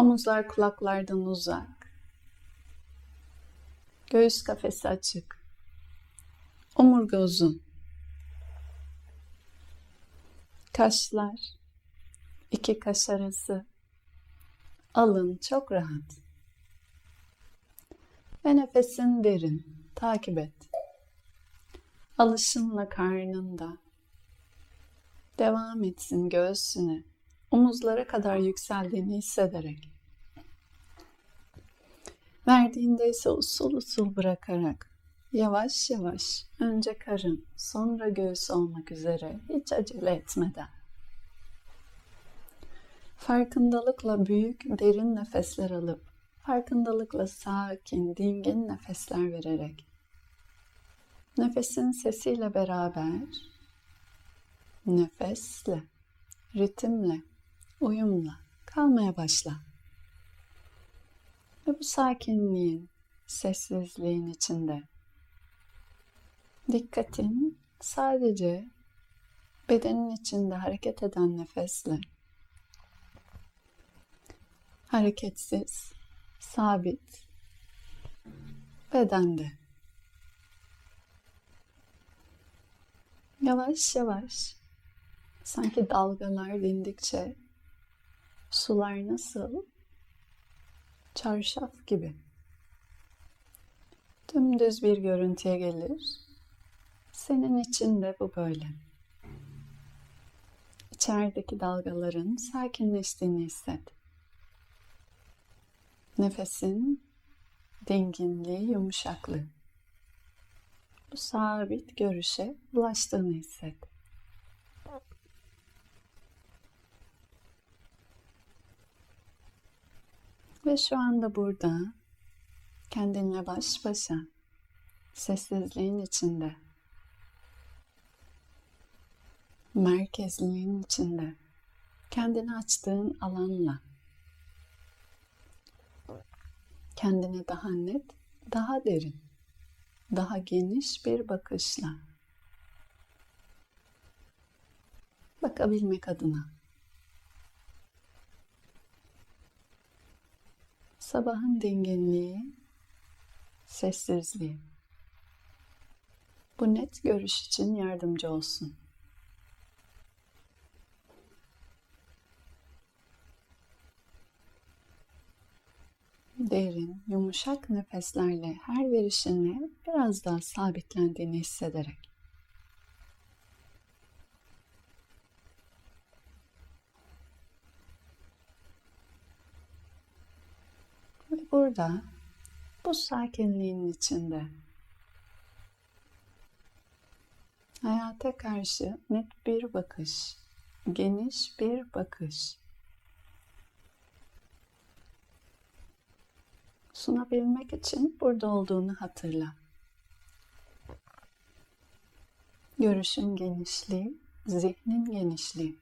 Omuzlar kulaklardan uzak. Göğüs kafesi açık. Omurga uzun. Kaşlar, iki kaş arası. Alın çok rahat. Ve nefesin derin. Takip et. Alışınla karnında. Devam etsin göğsüne. Omuzlara kadar yükseldiğini hissederek. Verdiğinde ise usul usul bırakarak yavaş yavaş önce karın sonra göğüs olmak üzere hiç acele etmeden. Farkındalıkla büyük derin nefesler alıp farkındalıkla sakin dingin nefesler vererek nefesin sesiyle beraber nefesle ritimle uyumla kalmaya başla. Ve bu sakinliğin, sessizliğin içinde dikkatin sadece bedenin içinde hareket eden nefesle hareketsiz, sabit bedende. Yavaş yavaş sanki dalgalar dindikçe Sular nasıl? Çarşaf gibi. Dümdüz bir görüntüye gelir. Senin için de bu böyle. İçerideki dalgaların sakinleştiğini hisset. Nefesin dinginliği, yumuşaklığı. Bu sabit görüşe ulaştığını hisset. Ve şu anda burada kendinle baş başa sessizliğin içinde merkezliğin içinde kendini açtığın alanla kendine daha net, daha derin, daha geniş bir bakışla bakabilmek adına Sabahın dinginliği, sessizliği. Bu net görüş için yardımcı olsun. Derin, yumuşak nefeslerle her verişinle biraz daha sabitlendiğini hissederek burada bu sakinliğin içinde hayata karşı net bir bakış, geniş bir bakış sunabilmek için burada olduğunu hatırla. Görüşün genişliği, zihnin genişliği.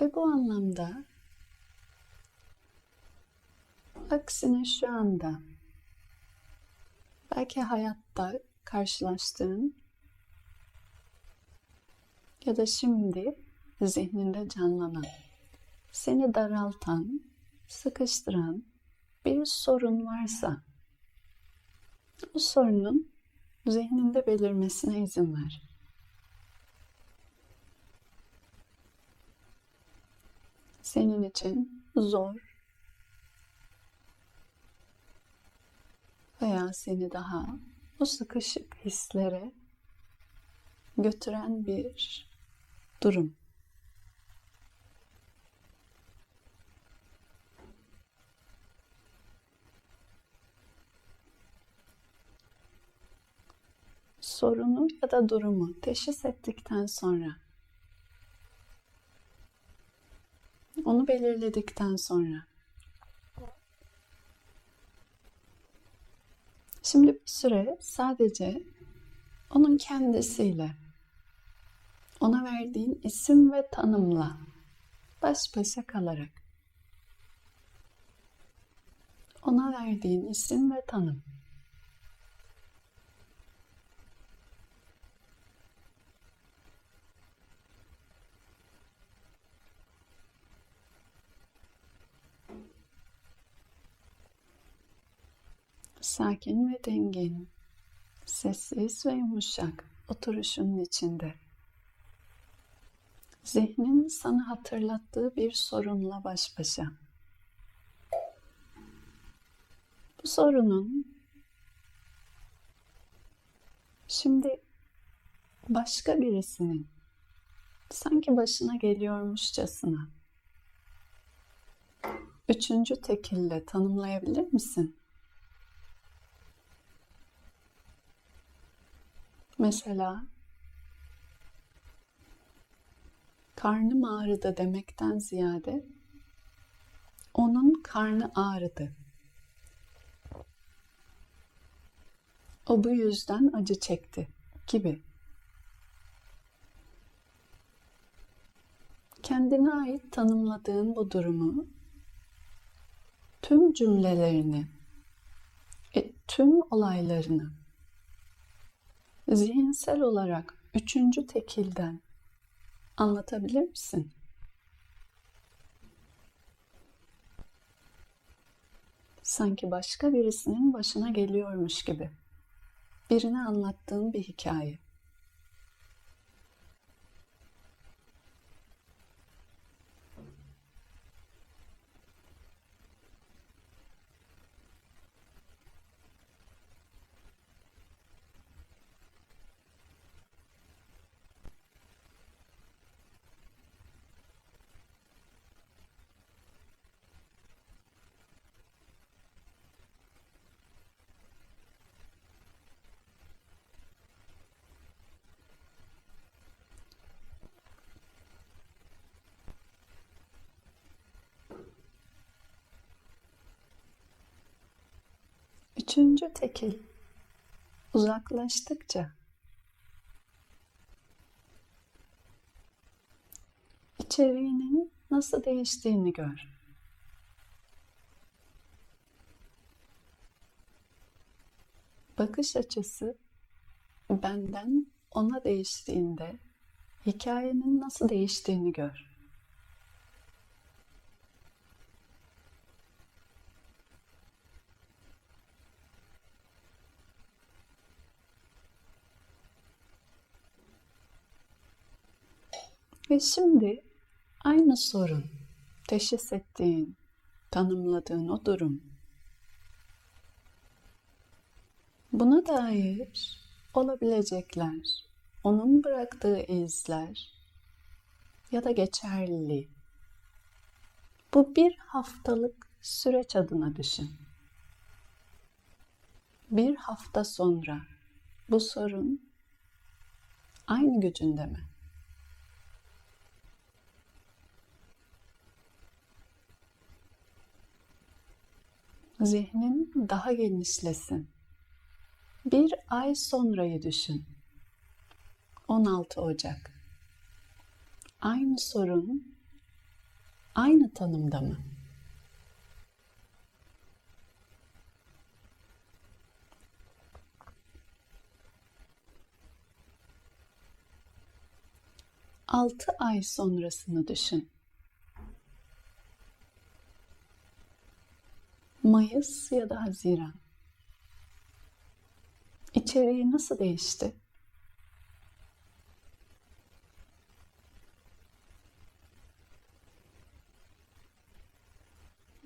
Ve bu anlamda aksine şu anda belki hayatta karşılaştığın ya da şimdi zihninde canlanan, seni daraltan, sıkıştıran bir sorun varsa bu sorunun zihninde belirmesine izin ver. Senin için zor veya seni daha o sıkışık hislere götüren bir durum. Sorunu ya da durumu teşhis ettikten sonra Onu belirledikten sonra. Şimdi bir süre sadece onun kendisiyle ona verdiğin isim ve tanımla baş başa kalarak ona verdiğin isim ve tanım Sakin ve dingin, sessiz ve yumuşak oturuşunun içinde. Zihnin sana hatırlattığı bir sorunla baş başa. Bu sorunun şimdi başka birisinin sanki başına geliyormuşçasına üçüncü tekille tanımlayabilir misin? Mesela karnım ağrıdı demekten ziyade onun karnı ağrıdı. O bu yüzden acı çekti gibi. Kendine ait tanımladığın bu durumu tüm cümlelerini, e, tüm olaylarını zihinsel olarak üçüncü tekilden anlatabilir misin? Sanki başka birisinin başına geliyormuş gibi. Birine anlattığın bir hikaye. Üçüncü tekil uzaklaştıkça içeriğinin nasıl değiştiğini gör. Bakış açısı benden ona değiştiğinde hikayenin nasıl değiştiğini gör. Ve şimdi aynı sorun, teşhis ettiğin, tanımladığın o durum. Buna dair olabilecekler, onun bıraktığı izler ya da geçerliliği. Bu bir haftalık süreç adına düşün. Bir hafta sonra bu sorun aynı gücünde mi? Zihnin daha genişlesin. Bir ay sonrayı düşün. 16 Ocak. Aynı sorun aynı tanımda mı? Altı ay sonrasını düşün. Mayıs ya da Haziran. İçeriği nasıl değişti?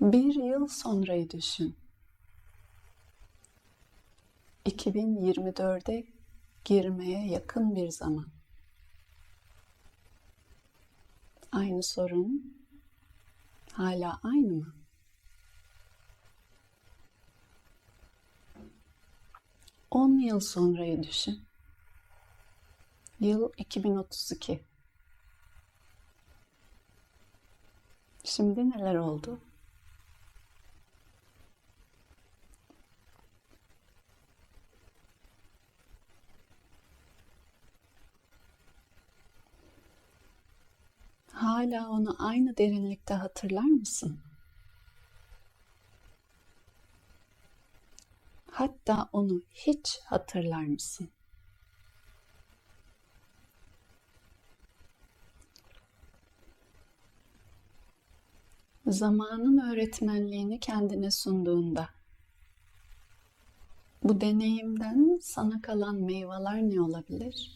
Bir yıl sonrayı düşün. 2024'e girmeye yakın bir zaman. Aynı sorun hala aynı mı? 10 yıl sonrayı düşün. Yıl 2032. Şimdi neler oldu? Hala onu aynı derinlikte hatırlar mısın? Hatta onu hiç hatırlar mısın? Zamanın öğretmenliğini kendine sunduğunda Bu deneyimden sana kalan meyveler ne olabilir?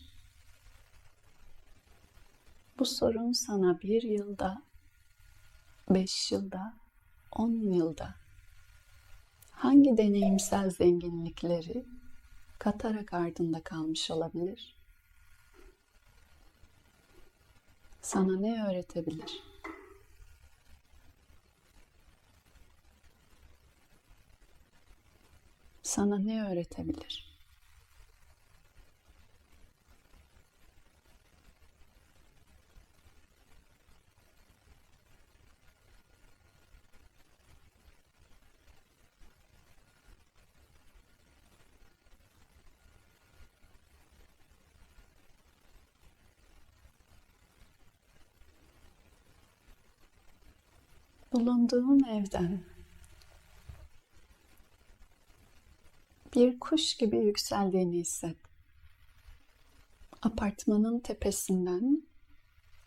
Bu sorun sana bir yılda, beş yılda, on yılda hangi deneyimsel zenginlikleri katarak ardında kalmış olabilir? Sana ne öğretebilir? Sana ne öğretebilir? Bulunduğun evden bir kuş gibi yükseldiğini hisset. Apartmanın tepesinden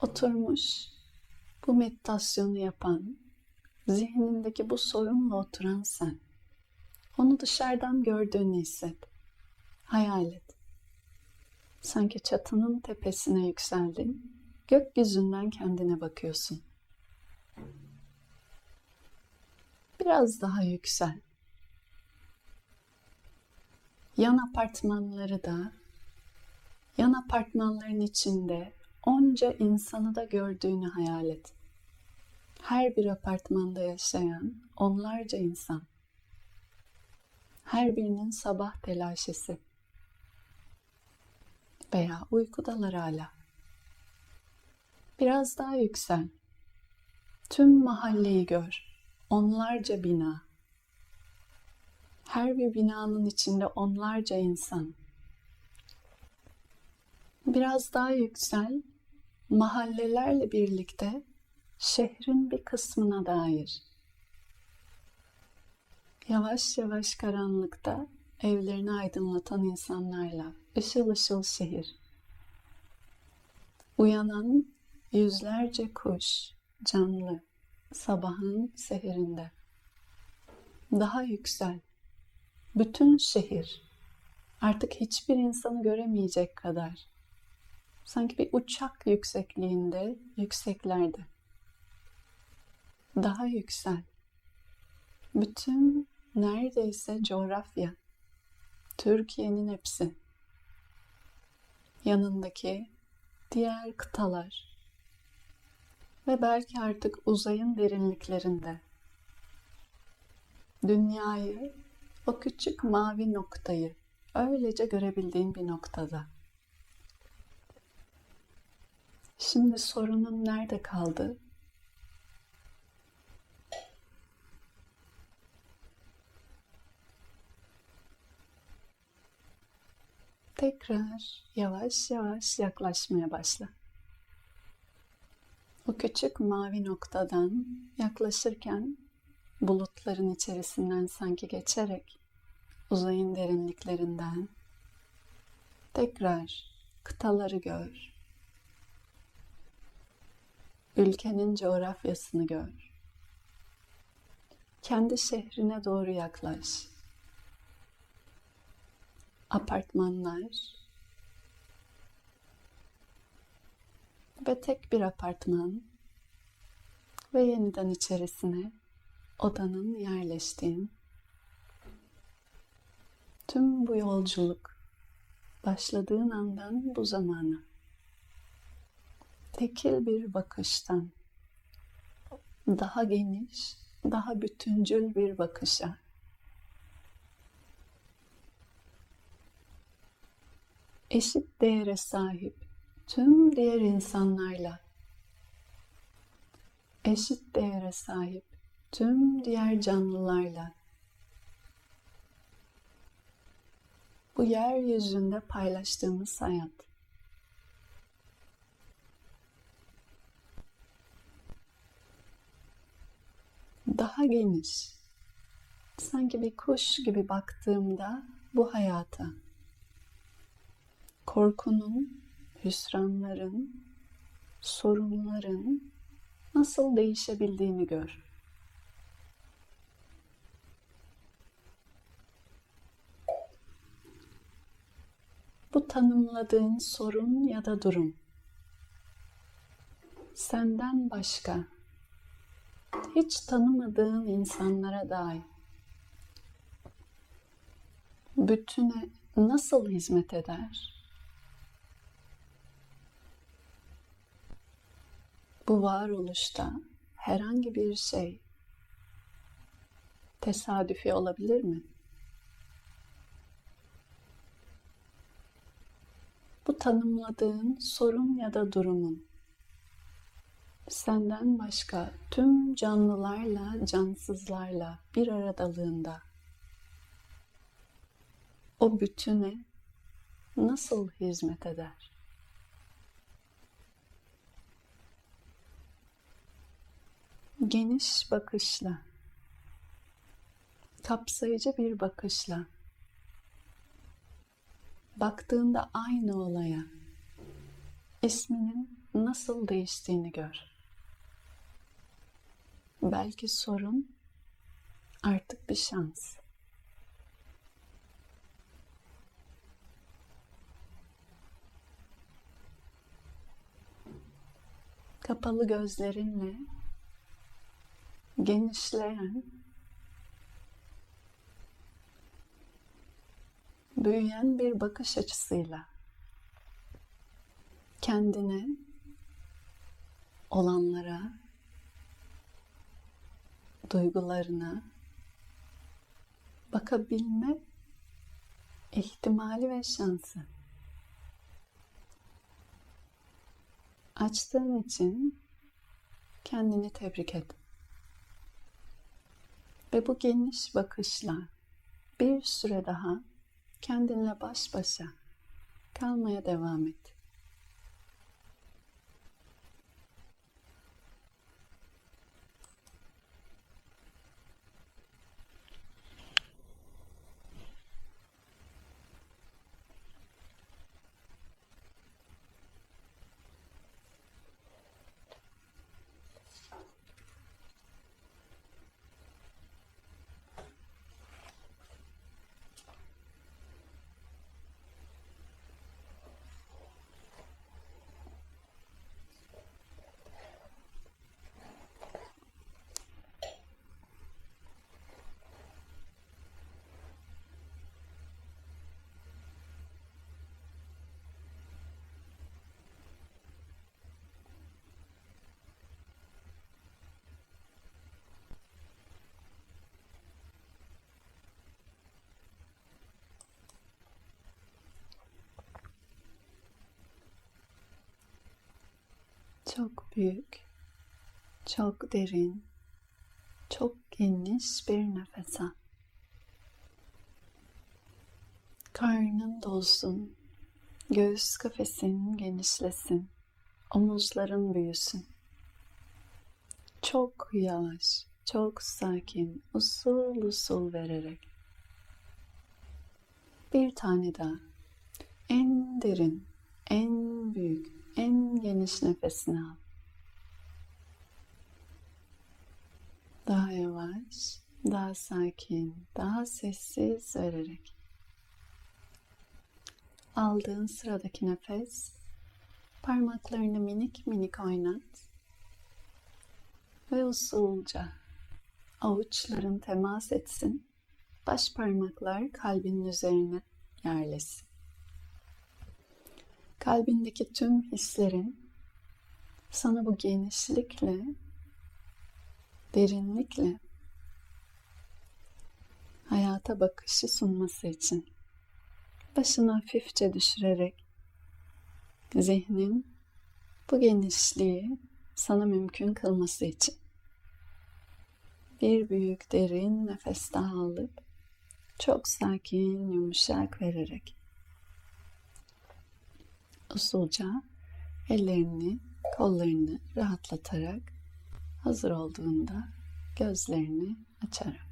oturmuş bu meditasyonu yapan, zihnindeki bu sorunla oturan sen. Onu dışarıdan gördüğünü hisset. Hayal et. Sanki çatının tepesine yükseldin, gökyüzünden kendine bakıyorsun. Biraz daha yüksel. Yan apartmanları da, yan apartmanların içinde onca insanı da gördüğünü hayal et. Her bir apartmanda yaşayan onlarca insan. Her birinin sabah telaşesi. Veya uykudalar hala. Biraz daha yüksel. Tüm mahalleyi gör onlarca bina. Her bir binanın içinde onlarca insan. Biraz daha yüksel, mahallelerle birlikte şehrin bir kısmına dair. Yavaş yavaş karanlıkta evlerini aydınlatan insanlarla ışıl ışıl şehir. Uyanan yüzlerce kuş, canlı, sabahın seherinde. Daha yüksel. Bütün şehir artık hiçbir insanı göremeyecek kadar. Sanki bir uçak yüksekliğinde, yükseklerde. Daha yüksel. Bütün neredeyse coğrafya, Türkiye'nin hepsi. Yanındaki diğer kıtalar, ve belki artık uzayın derinliklerinde dünyayı, o küçük mavi noktayı öylece görebildiğin bir noktada. Şimdi sorunun nerede kaldı? Tekrar yavaş yavaş yaklaşmaya başla. O küçük mavi noktadan yaklaşırken bulutların içerisinden sanki geçerek uzayın derinliklerinden tekrar kıtaları gör. Ülkenin coğrafyasını gör. Kendi şehrine doğru yaklaş. Apartmanlar, ve tek bir apartman ve yeniden içerisine odanın yerleştiğin tüm bu yolculuk başladığın andan bu zamana tekil bir bakıştan daha geniş, daha bütüncül bir bakışa eşit değere sahip tüm diğer insanlarla eşit değere sahip tüm diğer canlılarla bu yeryüzünde paylaştığımız hayat. Daha geniş sanki bir kuş gibi baktığımda bu hayata korkunun hüsranların, sorunların nasıl değişebildiğini gör. tanımladığın sorun ya da durum senden başka hiç tanımadığın insanlara dair bütüne nasıl hizmet eder? Bu varoluşta herhangi bir şey tesadüfi olabilir mi? Bu tanımladığın sorun ya da durumun senden başka tüm canlılarla, cansızlarla bir aradalığında o bütüne nasıl hizmet eder? Geniş bakışla, kapsayıcı bir bakışla, baktığında aynı olaya isminin nasıl değiştiğini gör. Belki sorun artık bir şans. Kapalı gözlerinle genişleyen, büyüyen bir bakış açısıyla kendine, olanlara, duygularına bakabilme ihtimali ve şansı. Açtığın için kendini tebrik et. Ve bu geniş bakışla bir süre daha kendinle baş başa kalmaya devam et. Çok büyük, çok derin, çok geniş bir nefes al. Karnın dolsun, göğüs kafesin genişlesin, omuzların büyüsün. Çok yavaş, çok sakin, usul usul vererek. Bir tane daha. En derin, en büyük, en geniş nefesini al. Daha yavaş, daha sakin, daha sessiz vererek. Aldığın sıradaki nefes, parmaklarını minik minik oynat ve usulca avuçların temas etsin, baş parmaklar kalbinin üzerine yerlesin kalbindeki tüm hislerin sana bu genişlikle, derinlikle hayata bakışı sunması için başını hafifçe düşürerek zihnin bu genişliği sana mümkün kılması için bir büyük derin nefes daha alıp çok sakin, yumuşak vererek usulca ellerini, kollarını rahatlatarak hazır olduğunda gözlerini açarak